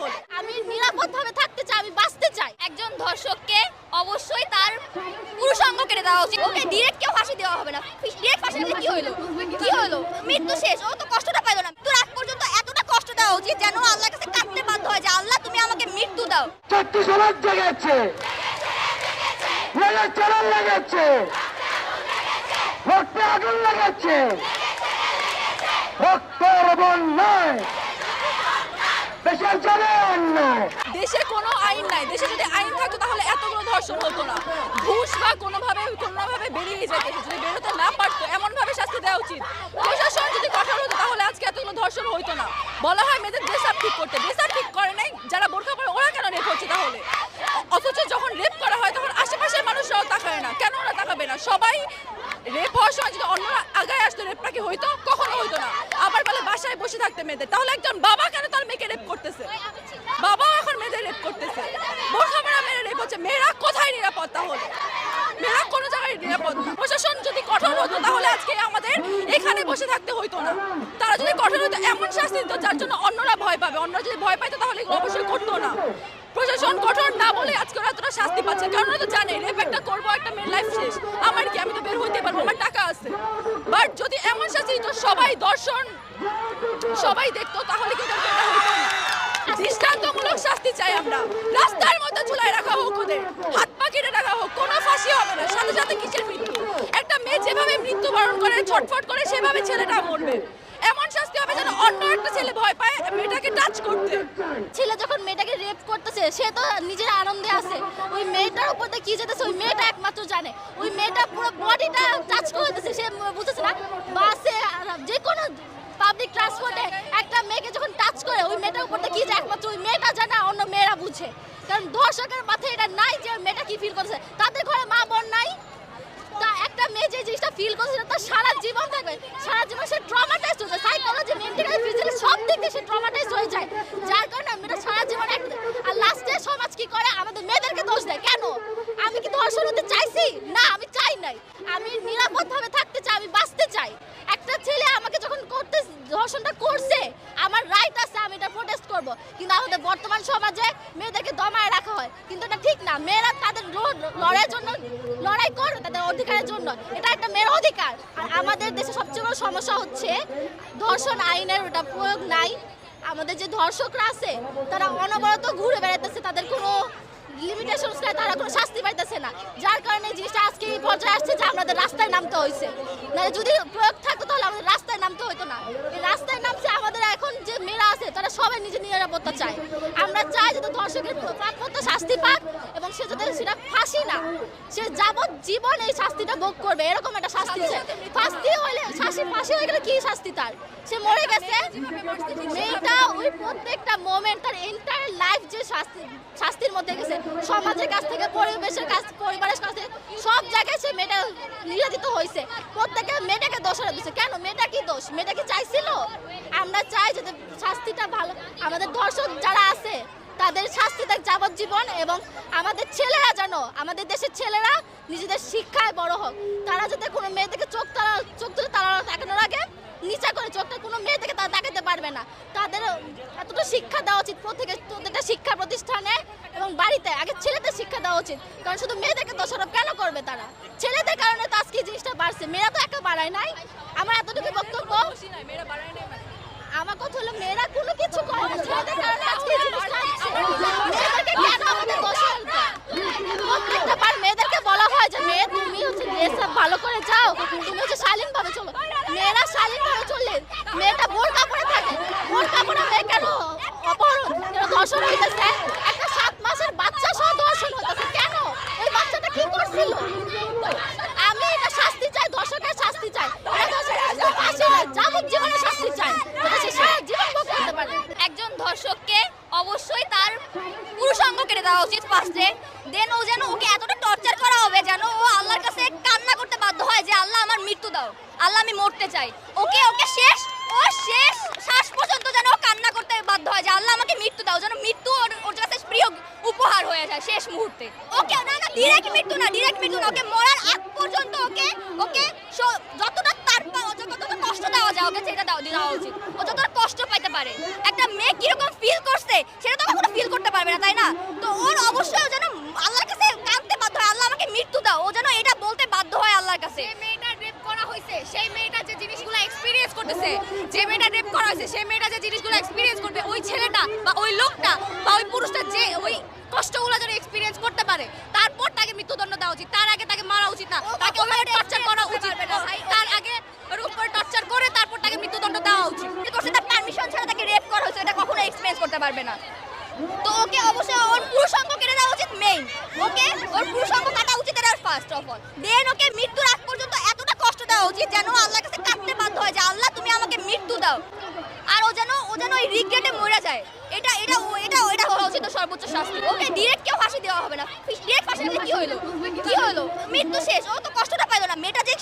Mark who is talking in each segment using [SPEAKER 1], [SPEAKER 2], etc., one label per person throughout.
[SPEAKER 1] তাহলে
[SPEAKER 2] আমি নিরাপদভাবে থাকতে চাই, আমি বাঁচতে চাই।
[SPEAKER 3] একজন ধর্ষককে অবশ্যই তার পুরুষাঙ্গ কেটে দেওয়া উচিত। ওকে ডিরেক্ট কেউ ফাঁসি দেওয়া হবে না। ডিরেক্ট ফাঁসি দিলে কি হলো কি হলো মৃত্যু শেষ। ও তো কষ্টটা পাইলো না। তোর আগ পর্যন্ত এতটা কষ্ট দেওয়া উচিত যেন আল্লাহর কাছে কাঁদতে বাধ্য হয় যে, আল্লাহ, তুমি আমাকে মৃত্যু দাও।
[SPEAKER 4] চারটি সমাজ জেগেছে। চলন লেগেছে। রক্তে আগুন লেগেছে। রক্তের বন্যায় দেশের জনে অন্যায়
[SPEAKER 1] দেশে কোনো আইন নাই। দেশে যদি আইন থাকতো, তাহলে এতগুলো ধর্ষণ হতো না। ঘুষ বা কোনোভাবে কোনোভাবে বেরিয়ে যেত, যদি বেরোতে না পারতো এমন ভাবে শাস্তি দেওয়া উচিত। প্রশাসন যদি কঠোর হতো, তাহলে আজকে এতগুলো ধর্ষণ হইতো না। বলা হয় মেয়েদের ড্রেস ঠিক করতে। ড্রেস ঠিক করে নাই, যারা বোরখা পরে, ওরা কেন রেপ হচ্ছে তাহলে? অথচ যখন রেপ করা হয়, তখন আশেপাশের মানুষরাও তাকায় না। কেন ওরা তাকাবে না? সবাই রেপ হওয়ার সময় যদি অন্যরা আগায় আসতো রেপটা কি হইতো? কখনো হইতো না। আবার বলে, বাসায় বসে থাকতে মেয়েদের। তাহলে একজন বাবা কেন তার মেয়েকে রেপ করতেছে? বাবাও এখন মেয়েদের রেপ করতেছে। বোরখা মেয়েরা রেপ হচ্ছে। মেয়েরা কোথায় নিরাপদ তাহলে? মেয়েরা কোনো জায়গায় নিরাপদ প্রশাসন যদি কঠোর হতো, তাহলে আজকে আমাদের এখানে বসে থাকতে হইতো না। তারা যদি কঠোর হতো, এমন শাস্তি দিত যার জন্য অন্যরা ভয় পাবে। অন্যরা যদি ভয় পাইতো, তাহলে এগুলো অবশ্যই করতো না। প্রশাসন কঠোর না বলে আজকে ওরা এতটা শাস্তি পাচ্ছে। কারণ ওরা তো জানে রেপ একটা করব, একটা মেয়ের লাইফ শেষ আমার কি আমি তো বের হইতে পারব আমার টাকা আছে। বাট যদি এমন শাস্তি তো সবাই দর্শন, সবাই দেখতো, তাহলে কিন্তু দৃষ্টান্তমূলক শাস্তি চাই আমরা। রাস্তার মধ্যে ঝুলাই রাখা হোক ওদের। হাত পা কেটে রাখা হোক, কোনো ফাঁসি হবে না। সাথে সাথে কিসের মৃত্যু? একটা মেয়ে যেভাবে মৃত্যুবরণ করে, ছটফট করে, সেভাবে ছেলেটা মরবে। এমন শাস্তি হবে যেন অন্য একটা ছেলে ভয় পায় মেয়েটাকে করতে।
[SPEAKER 2] ছেলে যখন মেয়েটাকে রেপ করতেছে, সে তো নিজের আনন্দে আছে। ওই মেয়েটার উপর দিয়ে কি যেতেছে, ওই মেয়েটা একমাত্র জানে। ওই মেয়েটা পুরো বডিটা টাচ করে সে বুঝতেছে না। বাসে যে কোনো পাবলিক ট্রান্সপোর্টে একটা মেয়েকে যখন টাচ করে, ওই মেয়েটার উপর দিয়ে কি যায় একমাত্র ওই মেয়েটা জানে অন্য মেয়েরা বুঝে। কারণ ধর্ষকের মাথায় এটা নাই যে মেয়েটা কি ফিল করছে তাদের ঘরে মা বোন নাই তা একটা মেয়ে যে জিনিসটা ফিল করছে তার সারা জীবন থাকবে। সারা জীবন সে ট্রমাটাইজ হয়ে যায়। সাইকোলজি মেন্টালি ফিজিক্যালি সব দিক দিয়ে সে ট্রমাটাইজ হয়ে যায়। যার কারণে মেয়েটা সারা জীবন আর লাস্টে সমাজ কি করে? আমাদের মেয়েদেরকে দোষ দেয়। কেন? আমি কি ধর্ষণ হতে চাইছি? না, আমি চাই নাই। আমি নিরাপদভাবে থাকতে চাই, আমি বাঁচতে চাই। একটা ছেলে আমাকে যখন করতে ধর্ষণটা করছে, আমার রাইট আছে, আমি এটা প্রোটেস্ট করব। কিন্তু আমাদের বর্তমান সমাজে মেয়েদেরকে দমায় রাখা হয়। কিন্তু এটা ঠিক না। মেয়েরা লড়াইয়ের জন্য, লড়াই করবে তাদের অধিকারের জন্য। এটা একটা মেয়ের অধিকার। আর আমাদের দেশে সবচেয়ে বড় সমস্যা হচ্ছে ধর্ষণ আইনের ওটা প্রয়োগ নাই। আমাদের যে ধর্ষকরা আছে, তারা অনবরত ঘুরে বেড়াইতেছে, তাদের কোনো লিমিটেশনস নাই, তারা কোনো শাস্তি পাইতেছে না। যার কারণে জিনিসটা আজকে এই পর্যায়ে আসছে যে আমাদের রাস্তায় নামতে হয়েছে নাহলে যদি প্রয়োগ থাকতো তাহলে আমাদের রাস্তায় নামতে হতো না। রাস্তায় নামছে আমাদের এখন যে মেয়েরা আছে তারা সবাই নিজের নিরাপত্তা চায়। আমরা চাই যাতে দর্শকের প্রাপ্যত শাস্তি পাক এবং সে যাতে সেটা ফাঁসি সে যাবত জীবন এই শাস্তিটা ভোগ করবে, এরকম একটা শাস্তি ফাঁসি হইলে শাস্তি ফাঁসি হয়ে গেলে কি শাস্তি তার? সে মরে গেছে। মেয়েটা ওই প্রত্যেকটা মোমেন্ট তার এন্টায়ার লাইফ যে শাস্তি শাস্তির মধ্যে গেছে। সমাজের কাছ থেকে, পরিবেশের কাছ পরিবারের কাছ সব জায়গায় সে মেয়েটা নির্যাতিত হয়েছে প্রত্যেকে মেয়েটাকে দোষারোপ দিচ্ছে কেন? মেয়েটা কি দোষ? মেয়েটা কি চাইছিল? আমরা চাই যাতে শাস্তিটা ভালো আমাদের ধর্ষক যারা তাদের শাস্তি দেখ যাবজ্জীবন এবং আমাদের ছেলেরা যেন, আমাদের দেশের ছেলেরা নিজেদের শিক্ষায় বড় হোক। তারা যাতে কোনো মেয়ে থেকে চোখ তারা, চোখ তুলে তারা তাকানোর আগে নিচা করে চোখটা কোনো মেয়ে থেকে তারা তাকাতে পারবে না। তাদের এতটা শিক্ষা দেওয়া উচিত প্রত্যেকের প্রত্যেকটা শিক্ষা প্রতিষ্ঠানে এবং বাড়িতে আগে ছেলেদের শিক্ষা দেওয়া উচিত। কারণ শুধু মেয়েদেরকে দোষারোপ কেন করবে তারা? ছেলেদের কারণে তো আজকে জিনিসটা বাড়ছে, মেয়েরা তো একা বাড়ায় নাই। আমার এতটুকু বক্তব্য।
[SPEAKER 1] মেয়েরা।
[SPEAKER 2] আমার কথা হলো, মেয়েরা কোনো কিছু করে ছেলেদের কারণে আজকে। মেয়েদেরকে কেন আমাদের দোষ? প্রত্যেকটা বার মেয়েদেরকে বলা হয় যে, মেয়ে, তুমি হচ্ছে ড্রেস ভালো করে যাও, তুমি হচ্ছে শালীন ভাবে চলো মেয়েরা শালীন ভাবে চললে মেয়েটা বোরকা পরে থাকে বোরকা পরে মেয়ে কেন অপহরণ ধর্ষণ হইতেছে একটা সাত মাসের বাচ্চা সহ ধর্ষণ হইতেছে কেন ওই বাচ্চাটা কি করছিল আমি এটা শাস্তি চাই দর্শকের শাস্তি চাই এটা দর্শকের ফাঁসি নয়, যাবজ্জীবনের শাস্তি চাই যাতে সে সারা জীবন ভোগ করতে পারে
[SPEAKER 3] একজন ধর্ষককে অবশ্যই তার পুরুষাঙ্গ কেটে ফার্স্টে দেন ও যেন ওকে এতটা টর্চার করা হবে যেন ও আল্লাহর কাছে কান্না করতে বাধ্য হয় যে, আল্লাহ, আমার মৃত্যু দাও। আল্লাহ, আমি মরতে চাই। ওকে ওকে শেষ ও শেষ শ্বাস পর্যন্ত যেন ও কান্না করতে বাধ্য হয় যে, আল্লাহ, আমাকে মৃত্যু দাও। যেন মৃত্যু ওর ওর কাছে প্রিয় উপহার হয়ে যায় শেষ মুহূর্তে। ওকে, না না ডিরেক্ট মৃত্যু না ডিরেক্ট মৃত্যু না, ওকে মরার আগ পর্যন্ত ওকে ওকে যতটা তার যতটা কষ্ট দেওয়া যায়, ওকে সেটা দেওয়া দেওয়া উচিত। ও যতটা কষ্ট পাইতে পারে। একটা মেয়ে কীরকম ফিল করছে সেটা তো ওকে না তো ওর অবশ্যই ও যেন আল্লাহর কাছে কাঁদতে বাধ্য হয় আল্লাহ আমাকে মৃত্যু দাও ও যেন এটা বলতে বাধ্য হয় আল্লাহর কাছে
[SPEAKER 5] যে মেয়েটা রেপ করা হয়েছে সেই মেয়েটা যে জিনিসগুলো এক্সপিরিয়েন্স করতেছে যে মেয়েটা রেপ করা হয়েছে সেই মেয়েটা যে জিনিসগুলো এক্সপিরিয়েন্স করবে ওই ছেলেটা বা ওই লোকটা বা ওই পুরুষটা যে ওই কষ্টগুলো যেন এক্সপিরিয়েন্স করতে পারে তারপর তাকে মৃত্যুদণ্ড দেওয়া উচিত তার আগে তাকে মারা উচিত না তাকে ওইভাবে টর্চার করা উচিত না। তার আগে ওর উপরে টর্চার করে তারপর মৃত্যুদণ্ড দেওয়া উচিত।
[SPEAKER 3] কিন্তু করছে তার পারমিশন ছাড়া তাকে রেপ করা হয়েছে, এটা কখনো এক্সপিরিয়েন্স করতে পারবে না। তো ওকে অবশ্যই ওর পুরুষাঙ্গ কেটে দেওয়া উচিত মেইন ওকে ওর পুরুষাঙ্গ কাটা উচিত এটা first of all then okay মৃত্যুর আগ পর্যন্ত এতটা কষ্ট দেওয়া উচিত যেন আল্লাহর কাছে কাটতে বাধ্য হয় যে, আল্লাহ, তুমি আমাকে মৃত্যু দাও। আর ও যেন যেন ওই রিগ্রেটে মরে যায়। এটা এটা এটা এটা হওয়া উচিত সর্বোচ্চ শাস্তি। ওকে ডিরেক্ট কেউ ফাঁসি দেওয়া হবে না। ডিরেক্ট ফাঁসি দিলে কি হলো কি হলো মৃত্যু শেষ। ও তো কষ্টটা পাইলো না। মেয়েটা যে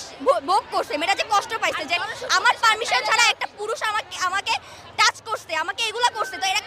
[SPEAKER 3] ভোগ করছে, মেয়েটা যে কষ্ট পাইছে যে আমার পারমিশন ছাড়া একটা পুরুষ আমাকে আমাকে টাচ করছে, আমাকে এগুলা করছে। তো এর